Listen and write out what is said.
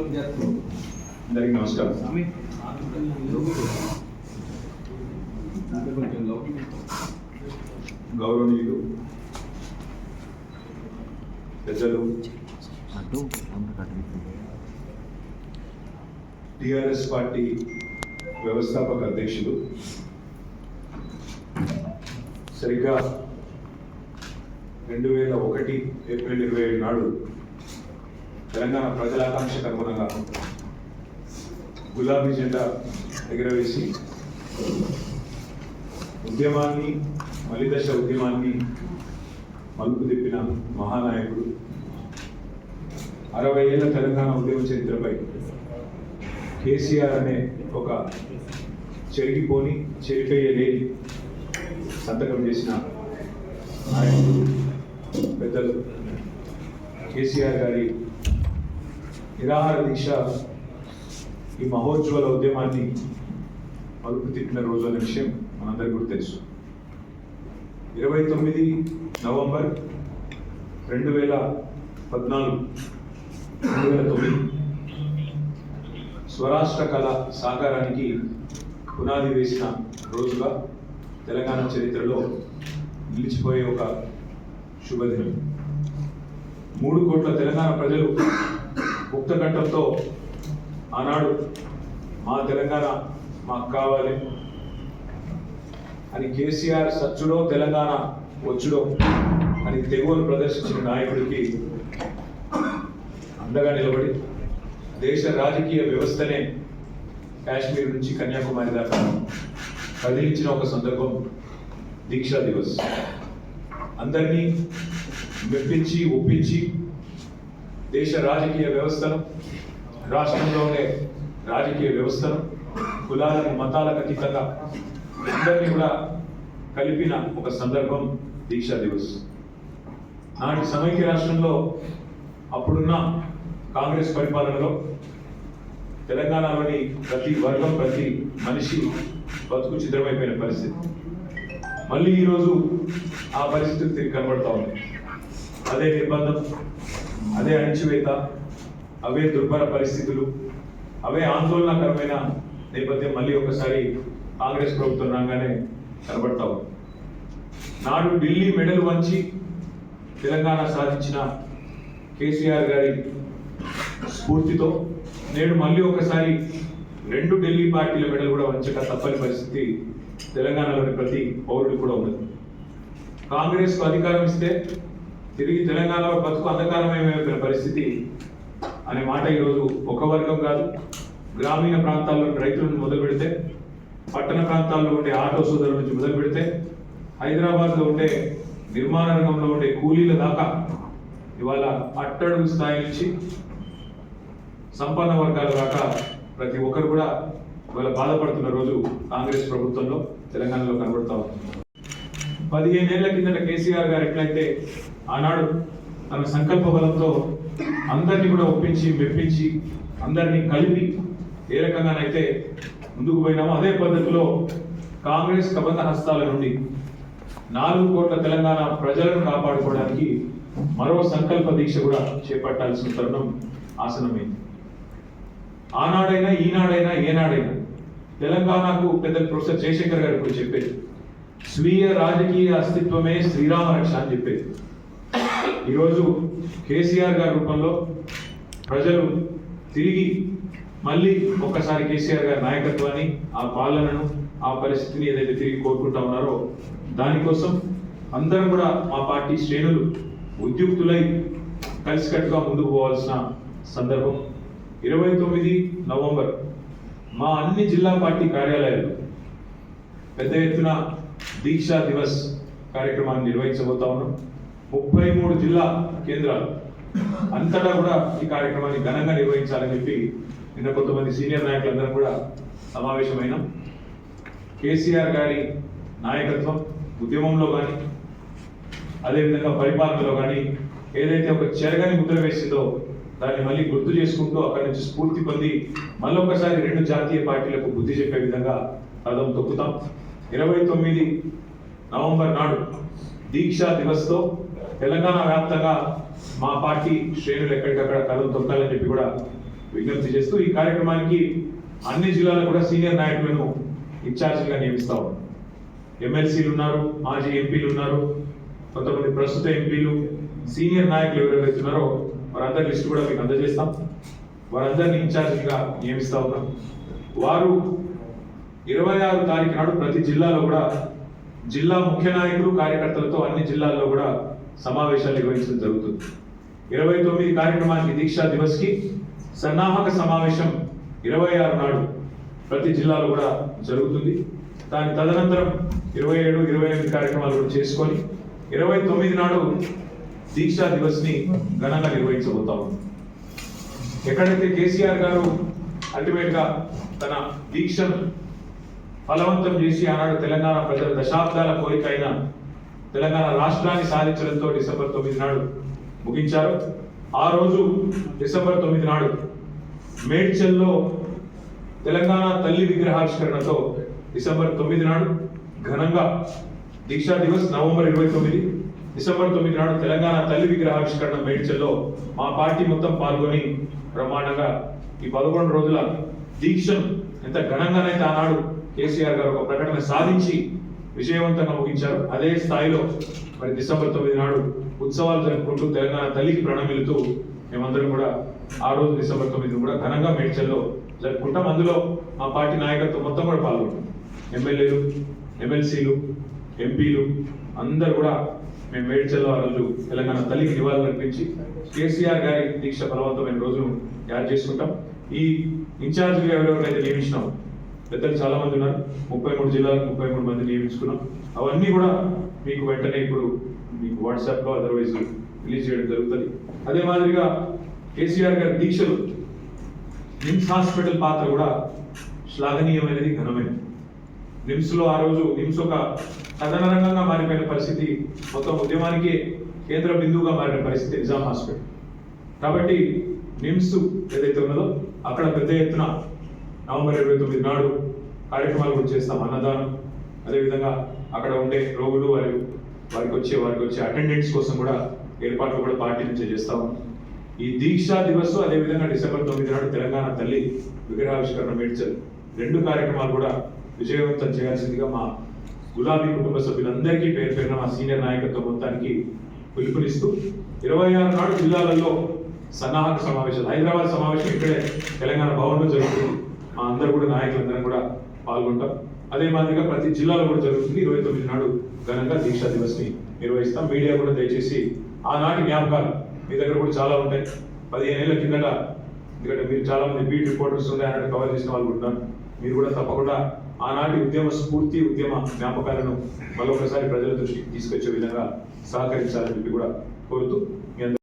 అందరికీ నమస్కారం. గౌరవనీయులు పెద్దలు టిఆర్ఎస్ పార్టీ వ్యవస్థాపక అధ్యక్షులు సరిగ్గా రెండు వేల ఒకటి ఏప్రిల్ ఇరవై ఏడు నాడు తెలంగాణ ప్రజల ఆకాంక్షకు అనుగుణంగా గులాబీ జెండా ఎగరవేసి ఉద్యమాన్ని మలిదశ ఉద్యమాన్ని మలుపు తిప్పిన మహానాయకుడు అరవై ఏళ్ళ తెలంగాణ ఉద్యమ చరిత్రపై కేసీఆర్ అనే ఒక చెరిగిపోని చెరిపేయలేని సంతకం చేసిన నాయకుడు పెద్దలు కేసీఆర్ గారి నిరాహార దీక్ష ఈ మహోజ్వల ఉద్యమాన్ని మలుపు తిట్టిన రోజు అనే విషయం మనందరికీ కూడా తెలుసు. ఇరవై తొమ్మిది నవంబర్ రెండు వేల పద్నాలుగు రెండు వేల తొమ్మిది స్వరాష్ట్ర కళ సాకారానికి పునాది వేసిన రోజుగా తెలంగాణ చరిత్రలో నిలిచిపోయే ఒక శుభదినం. మూడు కోట్ల తెలంగాణ ప్రజలు ముక్తకంఠంతో ఆనాడు మా తెలంగాణ మాకు కావాలి అని కేసీఆర్ సచ్చుడో తెలంగాణ వచ్చుడో అని తెగువను ప్రదర్శించిన నాయకుడికి అండగా నిలబడి దేశ రాజకీయ వ్యవస్థనే కాశ్మీర్ నుంచి కన్యాకుమారి దాకా కదిలించిన ఒక సందర్భం దీక్షా దివస్. అందరినీ మెప్పించి ఒప్పించి దేశ రాజకీయ వ్యవస్థను రాష్ట్రంలో ఉండే రాజకీయ వ్యవస్థను కులాలకు మతాలకు అతీతంగా అందరినీ కూడా కలిపిన ఒక సందర్భం దీక్షా దివస్. నాటి సమైక్య రాష్ట్రంలో అప్పుడున్న కాంగ్రెస్ పరిపాలనలో తెలంగాణలోని ప్రతి వర్గం ప్రతి మనిషి బతుకు చిత్రమైపోయిన పరిస్థితి. మళ్ళీ ఈరోజు ఆ పరిస్థితి తిరిగి కనబడతా ఉంది అదే నిర్బంధం అదే అణిచివేత అవే దుర్భర పరిస్థితులు అవే ఆందోళనకరమైన నేపథ్యం మళ్ళీ ఒకసారి కాంగ్రెస్ ప్రభుత్వం రాగానే కనబడతా ఉంది నాడు ఢిల్లీ మెడల్ వంచి తెలంగాణ సాధించిన కేసీఆర్ గారి స్ఫూర్తితో నేడు మళ్ళీ ఒకసారి రెండు ఢిల్లీ పార్టీల మెడల్ కూడా వంచక తప్పని పరిస్థితి తెలంగాణలోని ప్రతి పౌరుడు కూడా ఉన్నది. కాంగ్రెస్కు అధికారం ఇస్తే తిరిగి తెలంగాణలో బతుకు అంధకారమయమైన పరిస్థితి అనే మాట ఈరోజు ఒక వర్గం కాదు. గ్రామీణ ప్రాంతాల్లో రైతులను మొదలు పెడితే పట్టణ ప్రాంతాల్లో ఉండే ఆటో సోదరుల నుంచి మొదలు పెడితే హైదరాబాద్లో ఉండే నిర్మాణ రంగంలో ఉండే కూలీల దాకా ఇవాళ అట్టడుగు స్థాయి నుంచి సంపన్న వర్గాల దాకా ప్రతి ఒక్కరు కూడా ఇవాళ బాధపడుతున్న రోజు కాంగ్రెస్ ప్రభుత్వంలో తెలంగాణలో కనబడతా ఉంది. పదిహేను ఏళ్ళ కిందట కేసీఆర్ గారు ఎట్లయితే ఆనాడు తన సంకల్ప బలంతో అందరినీ కూడా ఒప్పించి మెప్పించి అందరినీ కలిపి ఏ రకంగానైతే ముందుకు పోయినామో అదే పద్ధతిలో కాంగ్రెస్ కబంధ హస్తాల నుండి నాలుగు కోట్ల తెలంగాణ ప్రజలను కాపాడుకోవడానికి మరో సంకల్ప దీక్ష కూడా చేపట్టాల్సిన తరుణం ఆసనమైంది ఆనాడైనా ఈనాడైనా ఏనాడైనా తెలంగాణకు పెద్ద ప్రొఫెసర్ జయశంకర్ గారు ఇప్పుడు చెప్పేది స్వీయ రాజకీయ అస్తిత్వమే శ్రీరామ రక్ష అని చెప్పేది. ఈరోజు కేసీఆర్ గారి రూపంలో ప్రజలు తిరిగి మళ్ళీ ఒక్కసారి కేసీఆర్ గారి నాయకత్వాన్ని ఆ పాలనను ఆ పరిస్థితిని ఏదైతే తిరిగి కోరుకుంటా ఉన్నారో దానికోసం అందరం కూడా మా పార్టీ శ్రేణులు ఉద్యుక్తులై కలిసికట్టుగా ముందుకు పోవాల్సిన సందర్భం. ఇరవై తొమ్మిది నవంబర్ మా అన్ని జిల్లా పార్టీ కార్యాలయాలు పెద్ద ఎత్తున దీక్షా దివస్ కార్యక్రమాన్ని నిర్వహించబోతా ఉన్నాం ముప్పై మూడు జిల్లా కేంద్రాలు అంతటా కూడా ఈ కార్యక్రమాన్ని ఘనంగా నిర్వహించాలని చెప్పి నిన్న కొంతమంది సీనియర్ నాయకులందరం కూడా సమావేశమైనాం. కేసీఆర్ గారి నాయకత్వం ఉద్యమంలో కానీ అదేవిధంగా పరిపాలనలో కానీ ఏదైతే ఒక చెరగని ముద్ర వేసిందో దాన్ని మళ్ళీ గుర్తు చేసుకుంటూ అక్కడి నుంచి స్ఫూర్తి పొంది మళ్ళొకసారి రెండు జాతీయ పార్టీలకు బుద్ధి చెప్పే విధంగా కదం తొక్కుతాం. ఇరవై తొమ్మిది నవంబర్ నాడు దీక్షా దివస్తో తెలంగాణ వ్యాప్తంగా మా పార్టీ శ్రేణులు ఎక్కడికక్కడ కదం తొక్కాలని చెప్పి కూడా విజ్ఞప్తి చేస్తూ ఈ కార్యక్రమానికి అన్ని జిల్లాల కూడా సీనియర్ నాయకులను ఇన్ఛార్జిగా నియమిస్తా ఉన్నాం. ఎమ్మెల్సీలు ఉన్నారు మాజీ ఎంపీలు ఉన్నారు కొంతమంది ప్రస్తుత ఎంపీలు సీనియర్ నాయకులు ఎవరెవరైతే ఉన్నారో వారందరి లిస్టు కూడా మీకు అందజేస్తాం. వారందరినీ ఇన్ఛార్జిగా నియమిస్తా ఉన్నాం. వారు ఇరవై ఆరు తారీఖు నాడు ప్రతి జిల్లాలో కూడా జిల్లా ముఖ్య నాయకులు కార్యకర్తలతో అన్ని జిల్లాల్లో కూడా సమావేశాలు నిర్వహించడం జరుగుతుంది. ఇరవై తొమ్మిది కార్యక్రమానికి దీక్షా దివస్కి సన్నాహక సమావేశం ఇరవై ఆరు నాడు ప్రతి జిల్లాలో కూడా జరుగుతుంది. దాని తదనంతరం ఇరవై ఏడు ఇరవై ఎనిమిది కార్యక్రమాలు కూడా చేసుకొని ఇరవై తొమ్మిది నాడు దీక్షా దివస్ని ఘనంగా నిర్వహించబోతాము ఎక్కడైతే కేసీఆర్ గారు అల్టిమేట్గా తన దీక్షను ఫలవంతం చేసి ఆనాడు తెలంగాణ ప్రజల దశాబ్దాల కోరిక అయిన తెలంగాణ రాష్ట్రాన్ని సాధించడంతో డిసెంబర్ తొమ్మిది నాడు ముగించారు. ఆ రోజు డిసెంబర్ తొమ్మిది నాడు మేడ్చల్లో తెలంగాణ తల్లి విగ్రహావిష్కరణతో డిసెంబర్ తొమ్మిది నాడు ఘనంగా దీక్షా దివస్ నవంబర్ ఇరవై తొమ్మిది. డిసెంబర్ తొమ్మిది నాడు తెలంగాణ తల్లి విగ్రహావిష్కరణ మేడ్చల్లో మా పార్టీ మొత్తం పాల్గొని బ్రహ్మాండంగా ఈ పదకొండు రోజుల దీక్షను ఎంత ఘనంగానైతే ఆనాడు కేసీఆర్ గారు ఒక ప్రకటన సాధించి విజయవంతంగా ముగించారు. అదే స్థాయిలో మరి డిసెంబర్ తొమ్మిది నాడు ఉత్సవాలు జరుపుకుంటూ తెలంగాణ తల్లికి ప్రణమిలుతూ మేమందరం కూడా ఆ రోజు డిసెంబర్ తొమ్మిది కూడా ఘనంగా మేడ్చల్లో జరుపుకుంటాం. అందులో మా పార్టీ నాయకత్వం మొత్తం కూడా పాల్గొంటాం ఎమ్మెల్యేలు ఎమ్మెల్సీలు ఎంపీలు అందరు కూడా మేము మేడ్చల్లో ఆ రోజు తెలంగాణ తల్లికి నివాళులర్పించి కేసీఆర్ గారి దీక్ష బలవంతమైన రోజును యాడ్ చేసుకుంటాం. ఈ ఇన్ఛార్జ్ ఎవరెవరైతే నియమించినాం పెద్దలు చాలా మంది ఉన్నారు. ముప్పై మూడు జిల్లాలకు ముప్పై మూడు మంది నియమించుకున్నాం అవన్నీ కూడా మీకు వెంటనే ఇప్పుడు మీకు వాట్సాప్లో అదర్వైజ్ రిలీజ్ చేయడం జరుగుతుంది. అదే మాదిరిగా కేసీఆర్ గారి దీక్షలు నిమ్స్ హాస్పిటల్ పాత్ర కూడా శ్లాఘనీయమైనది ఘనమైనది. నిమ్స్లో ఆ రోజు నిమ్స్ ఒక కథనరంగంగా మారిపోయిన పరిస్థితి. మొత్తం ఉద్యమానికి కేంద్ర బిందువుగా మారిన పరిస్థితి నిజాం హాస్పిటల్. కాబట్టి నిమ్స్ ఏదైతే ఉన్నదో అక్కడ పెద్ద ఎత్తున నవంబర్ ఇరవై తొమ్మిది నాడు కార్యక్రమాలు కూడా చేస్తాం అన్నదానం. అదేవిధంగా అక్కడ ఉండే రోగులు వారి వారికి వచ్చే వారికి వచ్చే అటెండెంట్స్ కోసం కూడా ఏర్పాట్లు కూడా పార్టీ నుంచే చేస్తాం ఈ దీక్షా దివస్ అదేవిధంగా డిసెంబర్ తొమ్మిది నాడు తెలంగాణ తల్లి విగ్రహావిష్కరణ మేడ్చల్. రెండు కార్యక్రమాలు కూడా విజయవంతం చేయాల్సిందిగా మా గులాబీ కుటుంబ సభ్యులందరికీ పేరు పేరున మా సీనియర్ నాయకత్వ మొత్తానికి పిలుపునిస్తూ ఇరవై ఆరు నాడు జిల్లాలలో సన్నాహక సమావేశాలు హైదరాబాద్ సమావేశం ఇక్కడే తెలంగాణ భవన్లో జరుగుతుంది. మా కూడా నాయకులందరం కూడా పాల్గొంటాం. అదే మాదిరిగా ప్రతి జిల్లాలో కూడా జరుగుతుంది. ఇరవై తొమ్మిది నాడు ఘనంగా దీక్షా దివస్ని నిర్వహిస్తాం. మీడియా కూడా దయచేసి ఆనాటి జ్ఞాపకాలు మీ దగ్గర కూడా చాలా ఉంటాయి. పదిహేను ఏళ్ళ కిందట ఎందుకంటే మీరు చాలా మంది బీట్ రిపోర్టర్స్ ఉండే ఆనాటి కవర్ చేసిన వాళ్ళు కూడా మీరు కూడా తప్పకుండా ఆనాటి ఉద్యమ స్ఫూర్తి ఉద్యమ జ్ఞాపకాలను మరొకసారి ప్రజల దృష్టికి తీసుకొచ్చే విధంగా సహకరించాలని చెప్పి కూడా కోరుతూ